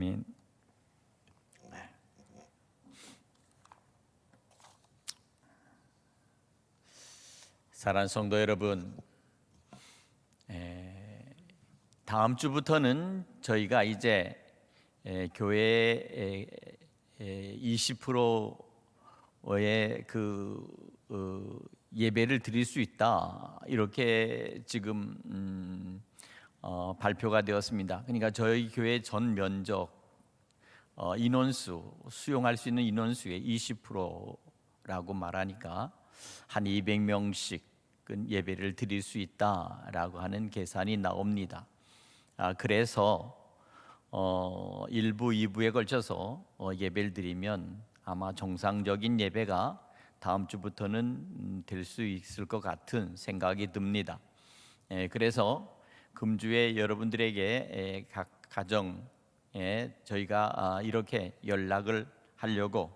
아멘. 사랑하는 성도 여러분, 에, 다음 주부터는 저희가 이제 에, 교회 20%의 그 어, 예배를 드릴 수 있다 이렇게 지금 음, 어, 발표가 되었습니다. 그러니까 저희 교회 전 면적 어, 인원수 수용할 수 있는 인원수의 20%라고 말하니까 한 200명씩 예배를 드릴 수 있다라고 하는 계산이 나옵니다. 아, 그래서 어, 1부, 2부에 걸쳐서 어, 예배를 드리면 아마 정상적인 예배가 다음 주부터는 될 수 있을 것 같은 생각이 듭니다. 예, 그래서 금주에 여러분들에게 에, 각 가정에 저희가 아, 이렇게 연락을 하려고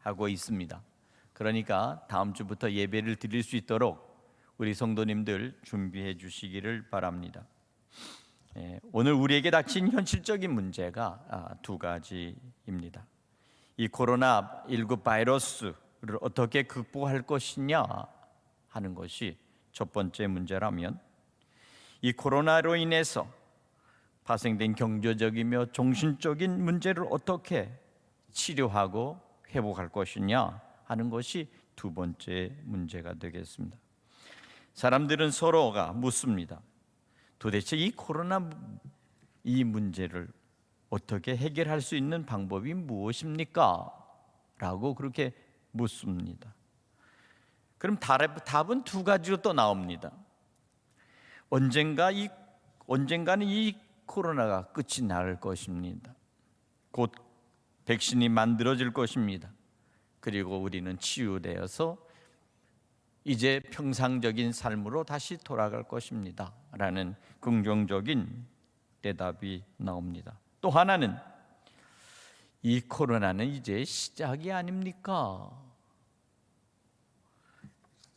하고 있습니다. 그러니까 다음 주부터 예배를 드릴 수 있도록 우리 성도님들 준비해 주시기를 바랍니다. 예, 오늘 우리에게 닥친 현실적인 문제가 아, 두 가지입니다. 이 코로나 19 바이러스를 어떻게 극복할 것이냐 하는 것이 첫 번째 문제라면 이 코로나로 인해서 발생된 경제적이며 정신적인 문제를 어떻게 치료하고 회복할 것이냐 하는 것이 두 번째 문제가 되겠습니다. 사람들은 서로가 묻습니다. 도대체 이 코로나 이 문제를 어떻게 해결할 수 있는 방법이 무엇입니까? 라고 그렇게 묻습니다. 그럼 답은 두 가지로 또 나옵니다. 언젠가 이 언젠가는 이 코로나가 끝이 날 것입니다. 곧 백신이 만들어질 것입니다. 그리고 우리는 치유되어서 이제 평상적인 삶으로 다시 돌아갈 것입니다. 라는 긍정적인 대답이 나옵니다. 또 하나는 이 코로나는 이제 시작이 아닙니까?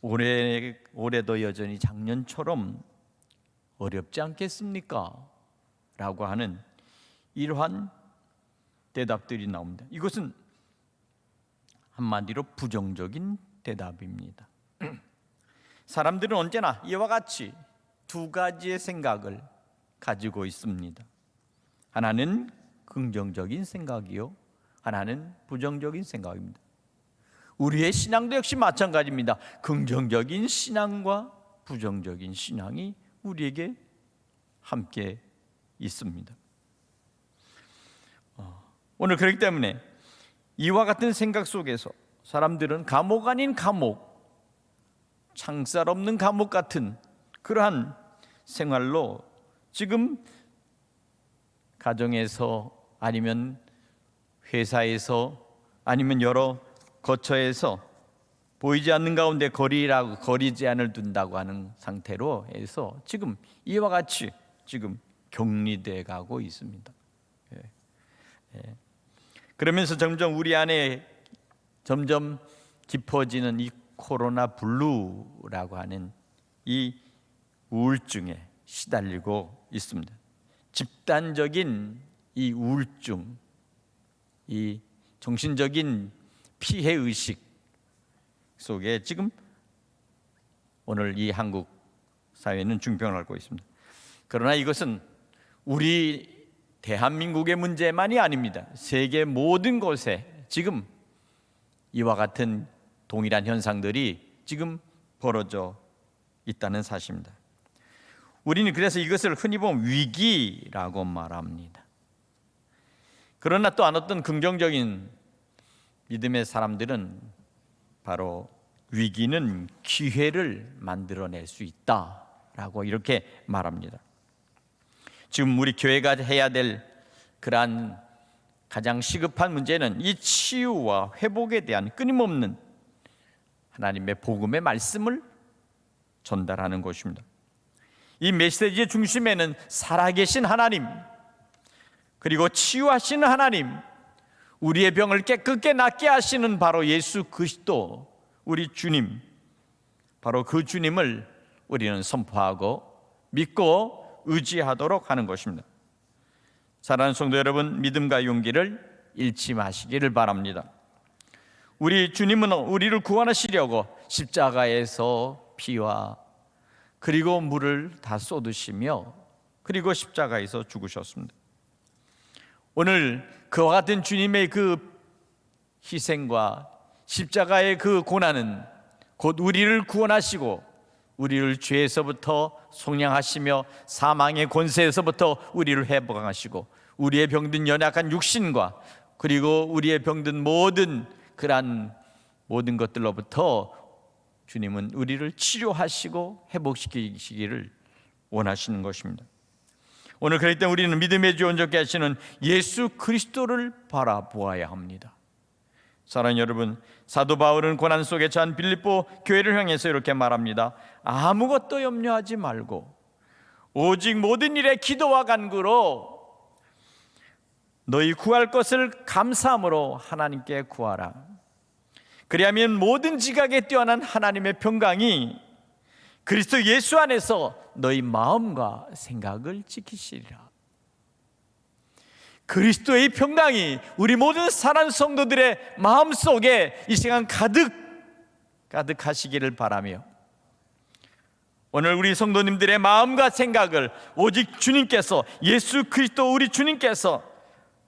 올해 올해도 여전히 작년처럼 어렵지 않겠습니까? 라고 하는 이러한 대답들이 나옵니다. 이것은 한마디로 부정적인 대답입니다. 사람들은 언제나 이와 같이 두 가지의 생각을 가지고 있습니다. 하나는 긍정적인 생각이요, 하나는 부정적인 생각입니다. 우리의 신앙도 역시 마찬가지입니다. 긍정적인 신앙과 부정적인 신앙이 우리에게 함께 있습니다. 어, 오늘 그렇기 때문에 이와 같은 생각 속에서 사람들은 감옥 아닌 감옥, 창살 없는 감옥 같은 그러한 생활로 지금 가정에서 아니면 회사에서 아니면 여러 거처에서 보이지 않는 가운데 거리라고 거리 제한을 둔다고 하는 상태로 해서 지금 이와 같이 지금 격리돼 가고 있습니다. 예. 예. 그러면서 점점 우리 안에 점점 깊어지는 이 코로나 블루라고 하는 이 우울증에 시달리고 있습니다. 집단적인 이 우울증, 이 정신적인 피해 의식 속에 지금 오늘 이 한국 사회는 중병을 앓고 있습니다. 그러나 이것은 우리 대한민국의 문제만이 아닙니다. 세계 모든 곳에 지금 이와 같은 동일한 현상들이 지금 벌어져 있다는 사실입니다. 우리는 그래서 이것을 흔히 보면 위기라고 말합니다. 그러나 또한 어떤 긍정적인 믿음의 사람들은 바로 위기는 기회를 만들어낼 수 있다라고 이렇게 말합니다. 지금 우리 교회가 해야 될 그러한 가장 시급한 문제는 이 치유와 회복에 대한 끊임없는 하나님의 복음의 말씀을 전달하는 것입니다. 이 메시지의 중심에는 살아계신 하나님, 그리고 치유하시는 하나님, 우리의 병을 깨끗게 낫게 하시는 바로 예수 그리스도, 우리 주님, 바로 그 주님을 우리는 선포하고 믿고 의지하도록 하는 것입니다. 사랑하는 성도 여러분, 믿음과 용기를 잃지 마시기를 바랍니다. 우리 주님은 우리를 구원하시려고 십자가에서 피와 그리고 물을 다 쏟으시며 그리고 십자가에서 죽으셨습니다. 오늘 그와 같은 주님의 그 희생과 십자가의 그 고난은 곧 우리를 구원하시고 우리를 죄에서부터 속량하시며 사망의 권세에서부터 우리를 회복하시고 우리의 병든 연약한 육신과 그리고 우리의 병든 모든 그러한 모든 것들로부터 주님은 우리를 치료하시고 회복시키시기를 원하시는 것입니다. 오늘 그럴 때 우리는 믿음의 주 온전케 하시는 예수 그리스도를 바라보아야 합니다. 사랑하는 여러분, 사도 바울은 고난 속에 처한 빌립보 교회를 향해서 이렇게 말합니다. 아무것도 염려하지 말고 오직 모든 일에 기도와 간구로 너희 구할 것을 감사함으로 하나님께 구하라. 그리하면 모든 지각에 뛰어난 하나님의 평강이 그리스도 예수 안에서 너희 마음과 생각을 지키시리라. 그리스도의 평강이 우리 모든 사랑 성도들의 마음 속에 이 시간 가득 가득하시기를 바라며 오늘 우리 성도님들의 마음과 생각을 오직 주님께서 예수 그리스도 우리 주님께서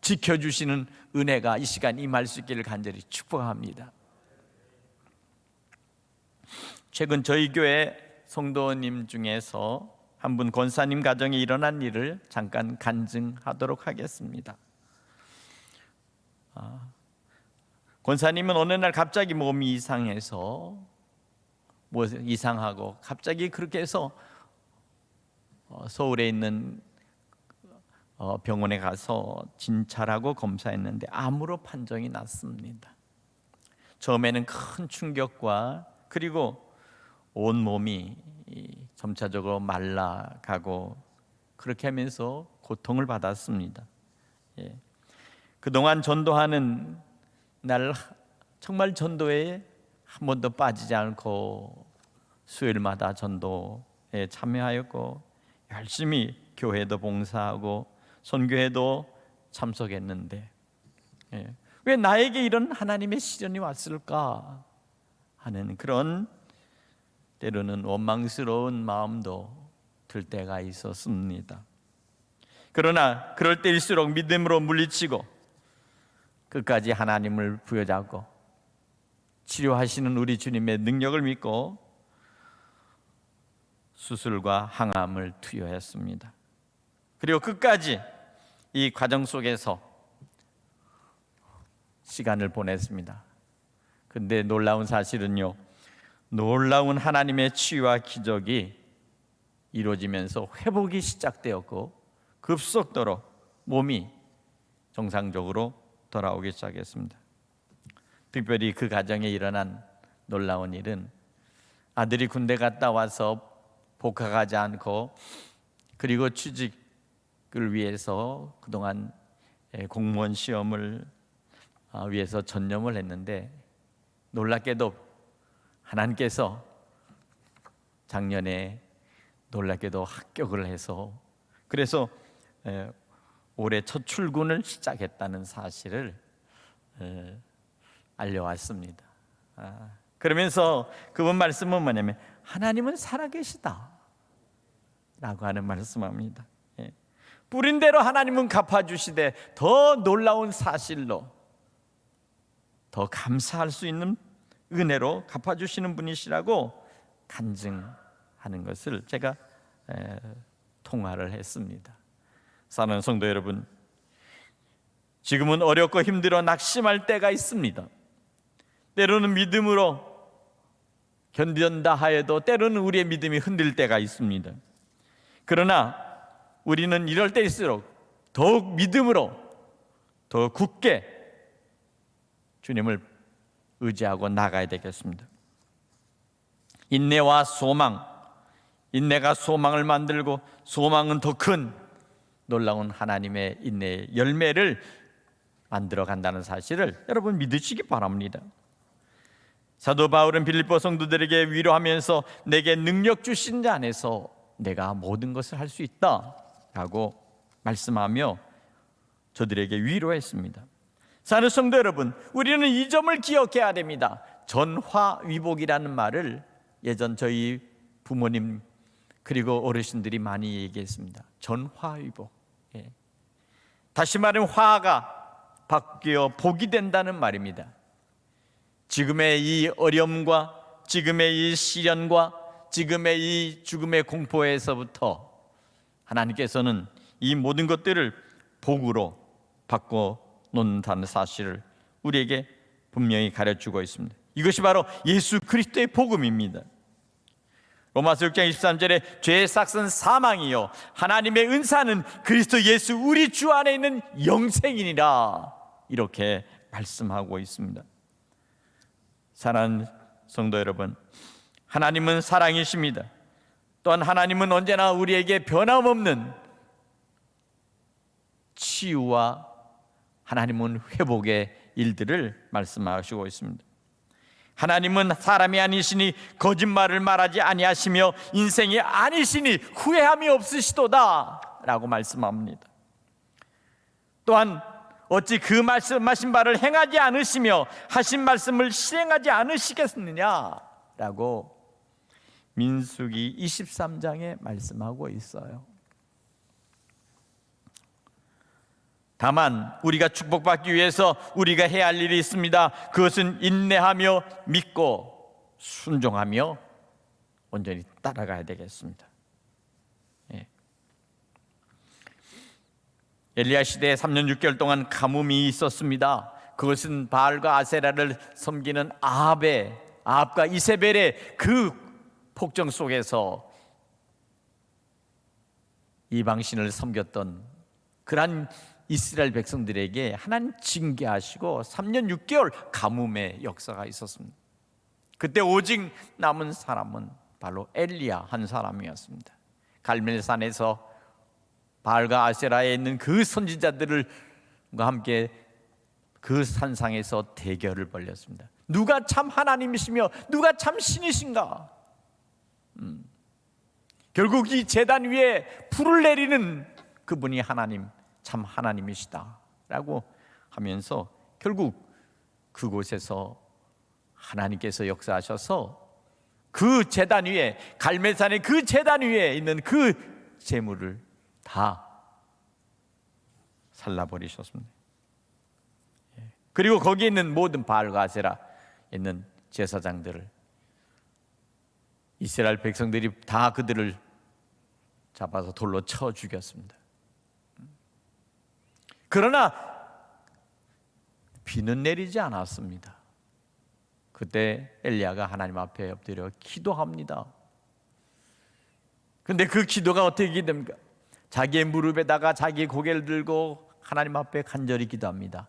지켜주시는 은혜가 이 시간 임할 수 있기를 간절히 축복합니다. 최근 저희 교회 성도님 중에서 한 분 권사님 가정에 일어난 일을 잠깐 간증하도록 하겠습니다. 아, 권사님은 어느 날 갑자기 몸이 이상해서 뭐 이상하고 갑자기 그렇게 해서 어, 서울에 있는 어, 병원에 가서 진찰하고 검사했는데 암으로 판정이 났습니다. 처음에는 큰 충격과 그리고 온 몸이 점차적으로 말라가고 그렇게 하면서 고통을 받았습니다. 예. 그동안 전도하는 날 정말 전도에 한 번도 빠지지 않고 수요일마다 전도에 참여하였고 열심히 교회도 봉사하고 선교회도 참석했는데 예. 왜 나에게 이런 하나님의 시련이 왔을까 하는 그런 때로는 원망스러운 마음도 들 때가 있었습니다. 그러나 그럴 때일수록 믿음으로 물리치고 끝까지 하나님을 부여잡고 치료하시는 우리 주님의 능력을 믿고 수술과 항암을 투여했습니다. 그리고 끝까지 이 과정 속에서 시간을 보냈습니다. 근데 놀라운 사실은요. 놀라운 하나님의 치유와 기적이 이루어지면서 회복이 시작되었고 급속도로 몸이 정상적으로 돌아오기 시작했습니다. 특별히 그 가정에 일어난 놀라운 일은 아들이 군대 갔다 와서 복학하지 않고 그리고 취직을 위해서 그동안 공무원 시험을 아, 위해서 전념을 했는데 놀랍게도 하나님께서 작년에 놀랍게도 합격을 해서 그래서 에, 올해 첫 출근을 시작했다는 사실을 에, 알려왔습니다. 아, 그러면서 그분 말씀은 뭐냐면 하나님은 살아계시다 라고 하는 말씀합니다. 예. 뿌린 대로 하나님은 갚아주시되 더 놀라운 사실로 더 감사할 수 있는 은혜로 갚아주시는 분이시라고 간증하는 것을 제가 에, 통화를 했습니다. 사는 성도 여러분, 지금은 어렵고 힘들어 낙심할 때가 있습니다. 때로는 믿음으로 견딘다 하여도 때로는 우리의 믿음이 흔들 때가 있습니다. 그러나 우리는 이럴 때일수록 더욱 믿음으로 더 굳게 주님을 의지하고 나가야 되겠습니다. 인내와 소망, 인내가 소망을 만들고 소망은 더 큰 놀라운 하나님의 인내의 열매를 만들어 간다는 사실을 여러분 믿으시기 바랍니다. 사도 바울은 빌립보 성도들에게 위로하면서 내게 능력 주신 자 안에서 내가 모든 것을 할 수 있다라고 말씀하며 저들에게 위로했습니다. 사는 성도 여러분, 우리는 이 점을 기억해야 됩니다. 전화위복이라는 말을 예전 저희 부모님 그리고 어르신들이 많이 얘기했습니다. 전화위복. 예. 다시 말하면 화가 바뀌어 복이 된다는 말입니다. 지금의 이 어려움과 지금의 이 시련과 지금의 이 죽음의 공포에서부터 하나님께서는 이 모든 것들을 복으로 바꿔 놓는다는 사실을 우리에게 분명히 가르치고 있습니다. 이것이 바로 예수 그리스도의 복음입니다. 로마서 6장 23절에 죄의 삭은 사망이요 하나님의 은사는 그리스도 예수 우리 주 안에 있는 영생이니라 이렇게 말씀하고 있습니다. 사랑하는 성도 여러분, 하나님은 사랑이십니다. 또한 하나님은 언제나 우리에게 변함없는 치유와 하나님은 회복의 일들을 말씀하시고 있습니다. 하나님은 사람이 아니시니 거짓말을 말하지 아니하시며 인생이 아니시니 후회함이 없으시도다라고 말씀합니다. 또한 어찌 그 말씀하신 바를 행하지 않으시며 하신 말씀을 실행하지 않으시겠느냐라고 민수기 23장에 말씀하고 있어요. 다만 우리가 축복받기 위해서 우리가 해야 할 일이 있습니다. 그것은 인내하며 믿고 순종하며 온전히 따라가야 되겠습니다. 예. 엘리야 시대에 3년 6개월 동안 가뭄이 있었습니다. 그것은 바알과 아세라를 섬기는 아합의 아합과 이세벨의 그 폭정 속에서 이방신을 섬겼던 그러한 이스라엘 백성들에게 하나님 징계하시고 3년 6개월 가뭄의 역사가 있었습니다. 그때 오직 남은 사람은 바로 엘리야 한 사람이었습니다. 갈멜산에서 바알과 아세라에 있는 그 선지자들과 함께 그 산상에서 대결을 벌였습니다. 누가 참 하나님이시며 누가 참 신이신가? 음. 결국 이 재단 위에 불을 내리는 그분이 하나님 참 하나님이시다라고 하면서 결국 그곳에서 하나님께서 역사하셔서 그 재단 위에 갈매산의 그 재단 위에 있는 그 재물을 다 살라버리셨습니다. 예. 그리고 거기에 있는 모든 바알과 아세라 있는 제사장들을 이스라엘 백성들이 다 그들을 잡아서 돌로 쳐 죽였습니다. 그러나 비는 내리지 않았습니다. 그때 엘리야가 하나님 앞에 엎드려 기도합니다. 근데 그 기도가 어떻게 됩니까? 자기의 무릎에다가 자기 고개를 들고 하나님 앞에 간절히 기도합니다.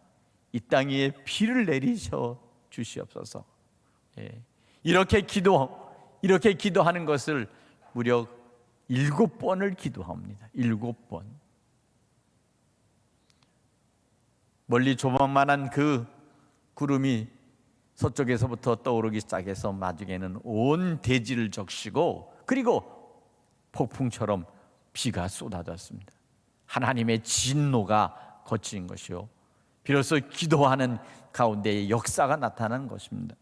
이땅 위에 비를 내리셔 주시옵소서. 예. 이렇게 기도 이렇게 기도하는 것을 무려 일곱 번을 기도합니다. 일곱 번. 멀리 조만만한 그 구름이 서쪽에서부터 떠오르기 시작해서 마중에는 온 대지를 적시고 그리고 폭풍처럼 비가 쏟아졌습니다. 하나님의 진노가 거친 것이요. 비로소 기도하는 가운데에 역사가 나타난 것입니다.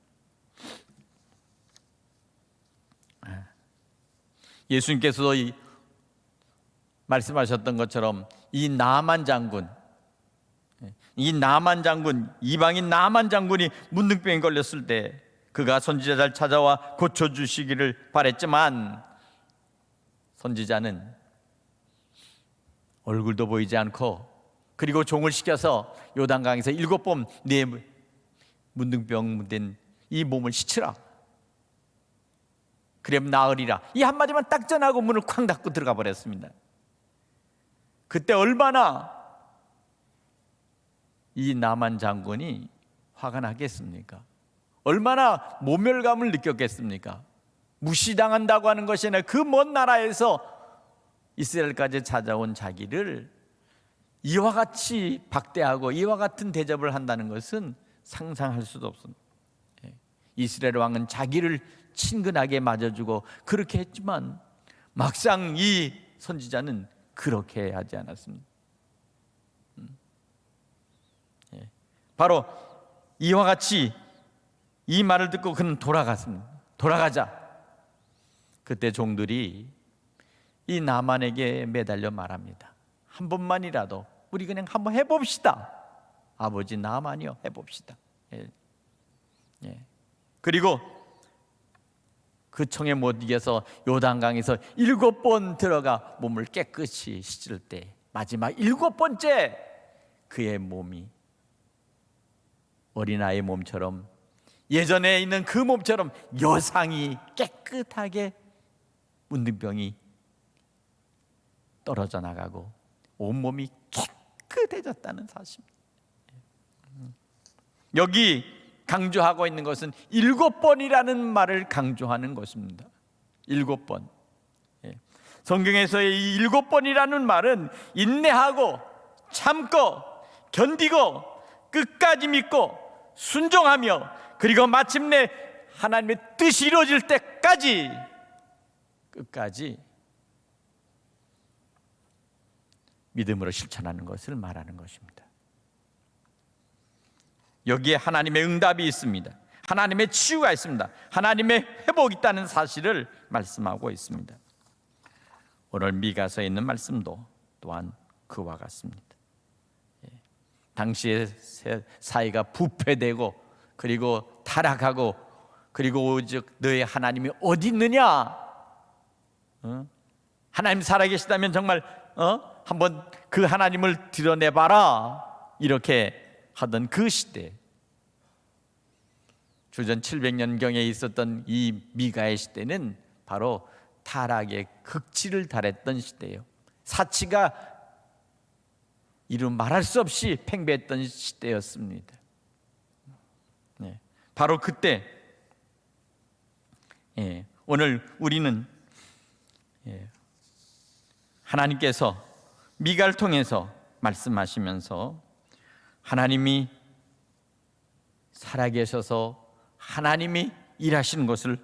예수님께서 이 말씀하셨던 것처럼 이 나만 장군 이 나만 장군 이방인 나만 장군이 문둥병에 걸렸을 때 그가 선지자를 찾아와 고쳐 주시기를 바랬지만 선지자는 얼굴도 보이지 않고 그리고 종을 시켜서 요단강에서 일곱 번네 문둥병 된 이 몸을 씻으라. 그럼 나으리라. 이 한마디만 딱 전하고 문을 쾅 닫고 들어가 버렸습니다. 그때 얼마나 이 나만 장군이 화가 나겠습니까? 얼마나 모멸감을 느꼈겠습니까? 무시당한다고 하는 것이 아니라 그 먼 나라에서 이스라엘까지 찾아온 자기를 이와 같이 박대하고 이와 같은 대접을 한다는 것은 상상할 수도 없습니다. 예. 이스라엘 왕은 자기를 친근하게 맞아주고 그렇게 했지만 막상 이 선지자는 그렇게 하지 않았습니다. 음. 바로 이와 같이 이 말을 듣고 그는 돌아갔습니다. 돌아가자. 그때 종들이 이 나만에게 매달려 말합니다. 한 번만이라도 우리 그냥 한번 해봅시다. 아버지 나만이요 해봅시다. 예. 예. 그리고 그 청에 못 이겨서 요단강에서 일곱 번 들어가 몸을 깨끗이 씻을 때 마지막 일곱 번째 그의 몸이 어린아이 몸처럼 예전에 있는 그 몸처럼 여상이 깨끗하게 문둥병이 떨어져 나가고 온몸이 깨끗해졌다는 사실입니다. 여기 강조하고 있는 것은 일곱 번이라는 말을 강조하는 것입니다. 일곱 번. 예. 성경에서의 이 일곱 번이라는 말은 인내하고 참고 견디고 끝까지 믿고 순종하며 그리고 마침내 하나님의 뜻이 이루어질 때까지 끝까지 믿음으로 실천하는 것을 말하는 것입니다. 여기에 하나님의 응답이 있습니다. 하나님의 치유가 있습니다. 하나님의 회복이 있다는 사실을 말씀하고 있습니다. 오늘 미가서에 있는 말씀도 또한 그와 같습니다. 예. 당시의 사회가 부패되고 그리고 타락하고 그리고 오직 너의 하나님이 어디 있느냐? 어? 하나님 살아계시다면 정말 어? 한번 그 하나님을 드러내봐라 이렇게 하던 그 시대 주전 700년경에 있었던 이 미가의 시대는 바로 타락의 극치를 달했던 시대예요. 사치가 이루 말할 수 없이 팽배했던 시대였습니다. 네, 바로 그때 예, 오늘 우리는 예, 하나님께서 미가를 통해서 말씀하시면서 하나님이 살아계셔서 하나님이 일하시는 것을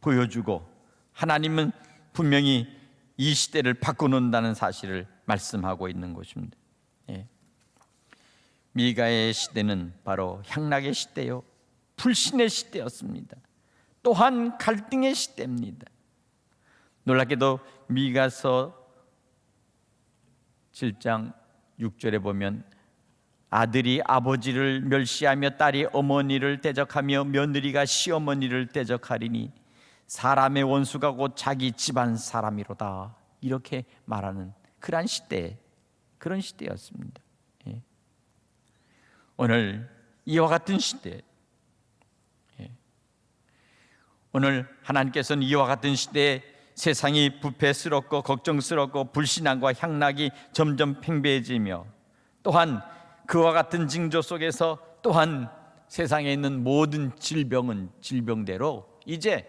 보여주고 하나님은 분명히 이 시대를 바꿔놓는다는 사실을 말씀하고 있는 것입니다. 예. 미가의 시대는 바로 향락의 시대요, 불신의 시대였습니다. 또한 갈등의 시대입니다. 놀랍게도 미가서 7장 6절에 보면 아들이 아버지를 멸시하며 딸이 어머니를 대적하며 며느리가 시어머니를 대적하리니 사람의 원수가 곧 자기 집안 사람이로다 이렇게 말하는 그러한 시대 그런 시대였습니다. 예. 오늘 이와 같은 시대 예. 오늘 하나님께서는 이와 같은 시대에 세상이 부패스럽고 걱정스럽고 불신앙과 향락이 점점 팽배해지며 또한 그와 같은 징조 속에서 또한 세상에 있는 모든 질병은 질병대로 이제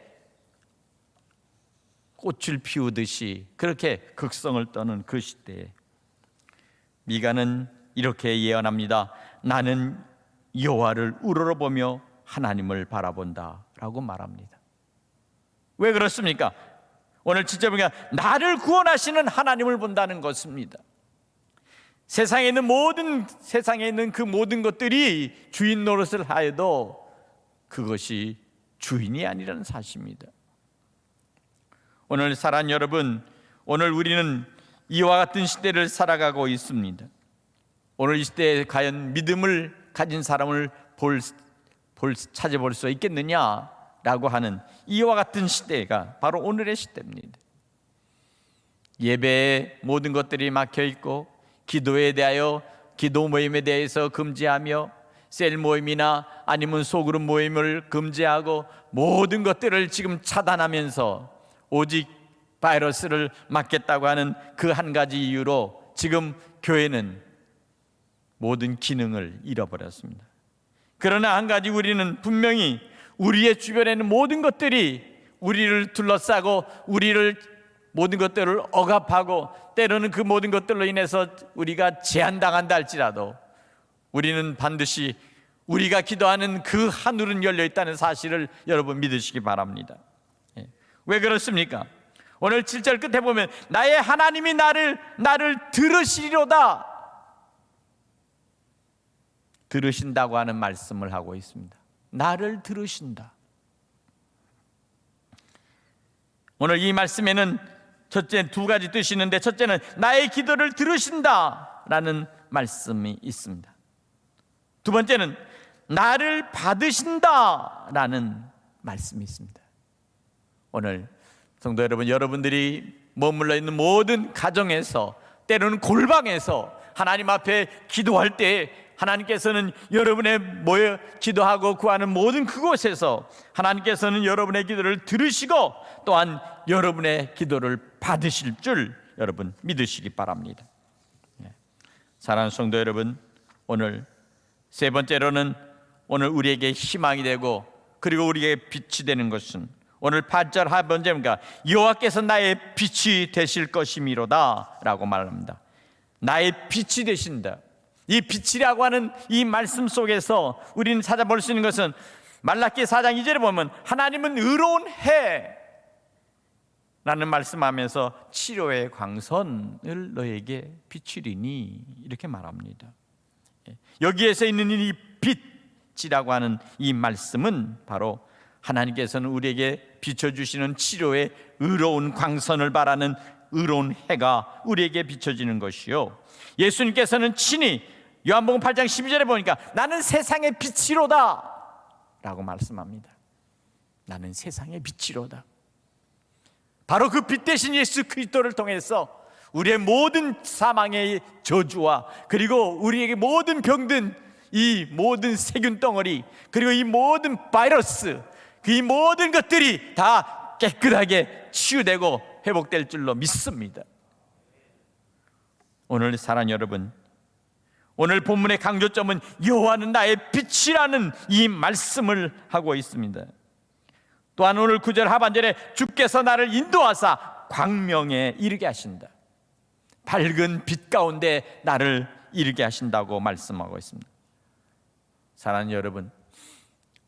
꽃을 피우듯이 그렇게 극성을 떠는 그 시대에 미가는 이렇게 예언합니다. 나는 여호와를 우러러보며 하나님을 바라본다라고 말합니다. 왜 그렇습니까? 오늘 진짜 보니까 나를 구원하시는 하나님을 본다는 것입니다. 세상에 있는 모든 세상에 있는 그 모든 것들이 주인 노릇을 하여도 그것이 주인이 아니라는 사실입니다. 오늘 사랑 여러분, 오늘 우리는 이와 같은 시대를 살아가고 있습니다. 오늘 이 시대에 과연 믿음을 가진 사람을 볼, 볼 찾아볼 수 있겠느냐라고 하는 이와 같은 시대가 바로 오늘의 시대입니다. 예배에 모든 것들이 막혀 있고 기도에 대하여 기도 모임에 대해서 금지하며 셀 모임이나 아니면 소그룹 모임을 금지하고 모든 것들을 지금 차단하면서 오직 바이러스를 막겠다고 하는 그 한 가지 이유로 지금 교회는 모든 기능을 잃어버렸습니다. 그러나 한 가지 우리는 분명히 우리의 주변에는 모든 것들이 우리를 둘러싸고 우리를 모든 것들을 억압하고 때로는 그 모든 것들로 인해서 우리가 제한당한다 할지라도 우리는 반드시 우리가 기도하는 그 하늘은 열려 있다는 사실을 여러분 믿으시기 바랍니다. 예. 왜 그렇습니까? 오늘 7절 끝에 보면 나의 하나님이 나를 나를 들으시리로다. 들으신다고 하는 말씀을 하고 있습니다. 나를 들으신다. 오늘 이 말씀에는 첫째 두 가지 뜻이 있는데 첫째는 나의 기도를 들으신다라는 말씀이 있습니다. 두 번째는 나를 받으신다라는 말씀이 있습니다. 오늘 성도 여러분, 여러분들이 머물러 있는 모든 가정에서 때로는 골방에서 하나님 앞에 기도할 때 하나님께서는 여러분의 모여 기도하고 구하는 모든 그곳에서 하나님께서는 여러분의 기도를 들으시고 또한 여러분의 기도를 받으실 줄 여러분 믿으시기 바랍니다. 네. 사랑하는 성도 여러분, 오늘 세 번째로는 오늘 우리에게 희망이 되고 그리고 우리에게 빛이 되는 것은 오늘 8절 하번째입니까? 여호와께서 나의 빛이 되실 것이미로다라고 말합니다. 나의 빛이 되신다. 이 빛이라고 하는 이 말씀 속에서 우리는 찾아볼 수 있는 것은 말라기 4장 2절에 보면 하나님은 의로운 해 라는 말씀하면서 치료의 광선을 너에게 비추리니 이렇게 말합니다. 예. 여기에서 있는 이 빛이라고 하는 이 말씀은 바로 하나님께서는 우리에게 비춰주시는 치료의 의로운 광선을 바라는 의로운 해가 우리에게 비춰지는 것이요. 예수님께서는 친히 요한복음 8장 12절에 보니까 나는 세상의 빛이로다 라고 말씀합니다. 나는 세상의 빛이로다. 바로 그 빛 대신 예수 그리스도를 통해서 우리의 모든 사망의 저주와 그리고 우리에게 모든 병든 이 모든 세균 덩어리 그리고 이 모든 바이러스 그 이 모든 것들이 다 깨끗하게 치유되고 회복될 줄로 믿습니다. 오늘 사랑 여러분 오늘 본문의 강조점은 여호와는 나의 빛이라는 이 말씀을 하고 있습니다. 또한 오늘 구절 하반절에 주께서 나를 인도하사 광명에 이르게 하신다. 밝은 빛 가운데 나를 이르게 하신다고 말씀하고 있습니다. 사랑하는 여러분,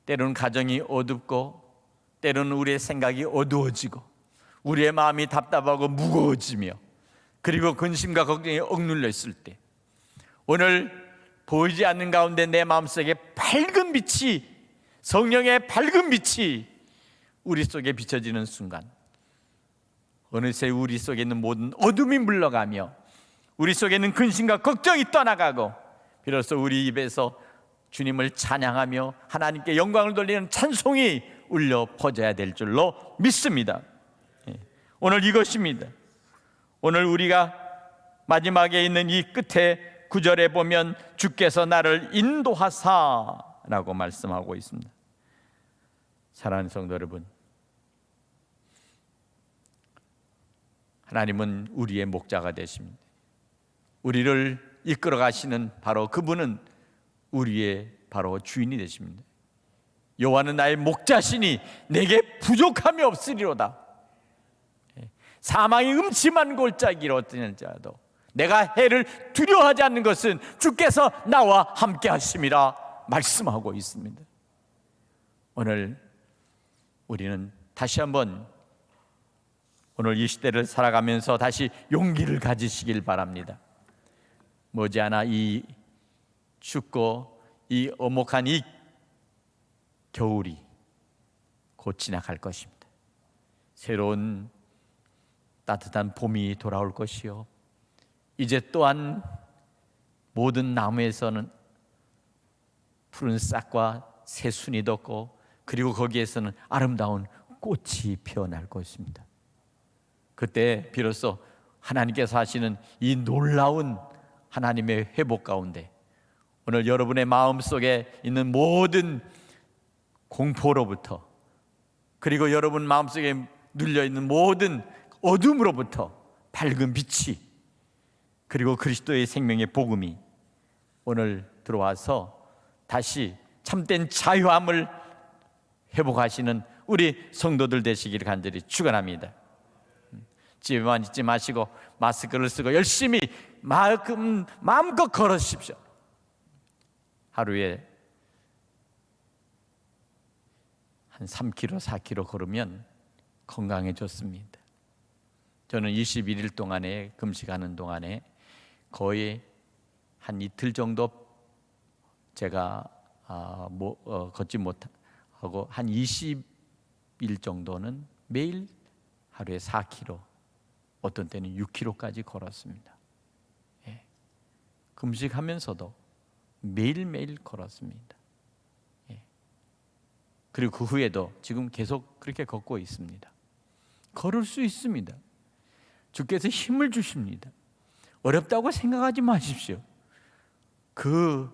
때로는 가정이 어둡고 때로는 우리의 생각이 어두워지고 우리의 마음이 답답하고 무거워지며 그리고 근심과 걱정이 억눌려 있을 때 오늘 보이지 않는 가운데 내 마음속에 밝은 빛이 성령의 밝은 빛이 우리 속에 비춰지는 순간 어느새 우리 속에 있는 모든 어둠이 물러가며 우리 속에 있는 근심과 걱정이 떠나가고 비로소 우리 입에서 주님을 찬양하며 하나님께 영광을 돌리는 찬송이 울려 퍼져야 될 줄로 믿습니다. 예. 오늘 이것입니다. 오늘 우리가 마지막에 있는 이 끝에 구절에 보면 주께서 나를 인도하사라고 말씀하고 있습니다. 사랑하는 성도 여러분, 하나님은 우리의 목자가 되십니다. 우리를 이끌어 가시는 바로 그분은 우리의 바로 주인이 되십니다. 여호와는 나의 목자시니 내게 부족함이 없으리로다. 예. 사망의 음침한 골짜기로 어떠냐도 내가 해를 두려워하지 않는 것은 주께서 나와 함께 하심이라 말씀하고 있습니다. 오늘 우리는 다시 한번 오늘 이 시대를 살아가면서 다시 용기를 가지시길 바랍니다. 머지않아 이 춥고 이 어목한 이 겨울이 곧 지나갈 것입니다. 새로운 따뜻한 봄이 돌아올 것이요. 이제 또한 모든 나무에서는 푸른 싹과 새순이 돋고 그리고 거기에서는 아름다운 꽃이 피어날 것입니다. 그때 비로소 하나님께서 하시는 이 놀라운 하나님의 회복 가운데 오늘 여러분의 마음 속에 있는 모든 공포로부터 그리고 여러분 마음 속에 눌려 있는 모든 어둠으로부터 밝은 빛이 그리고 그리스도의 생명의 복음이 오늘 들어와서 다시 참된 자유함을 회복하시는 우리 성도들 되시기를 간절히 축원합니다. 집에만 있지 마시고 마스크를 쓰고 열심히 마음 마음껏 걸으십시오. 하루에 한 3km, 4km 걸으면 건강에 좋습니다. 저는 21일 동안에 금식하는 동안에 거의 한 이틀 정도 제가 아, 뭐, 어, 걷지 못하고 한 20일 정도는 매일 하루에 4km, 어떤 때는 6km까지 걸었습니다. 예. 금식하면서도 매일매일 걸었습니다. 예. 그리고 그 후에도 지금 계속 그렇게 걷고 있습니다. 걸을 수 있습니다. 주께서 힘을 주십니다. 어렵다고 생각하지 마십시오. 그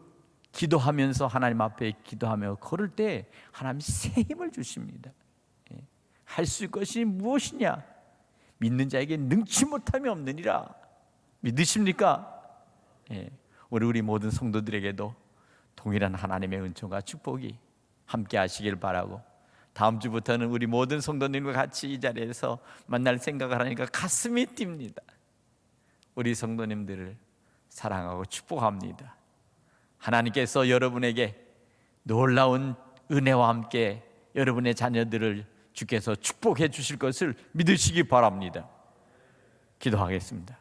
기도하면서 하나님 앞에 기도하며 걸을 때 하나님 새 힘을 주십니다. 예. 할수 있는 것이 무엇이냐? 믿는 자에게 능치 못함이 없느니라. 믿으십니까? 예. 우리 우리 모든 성도들에게도 동일한 하나님의 은총과 축복이 함께 하시길 바라고 다음 주부터는 우리 모든 성도님과 같이 이 자리에서 만날 생각을 하니까 가슴이 뜁니다. 우리 성도님들을 사랑하고 축복합니다. 하나님께서 여러분에게 놀라운 은혜와 함께 여러분의 자녀들을 주께서 축복해 주실 것을 믿으시기 바랍니다. 기도하겠습니다.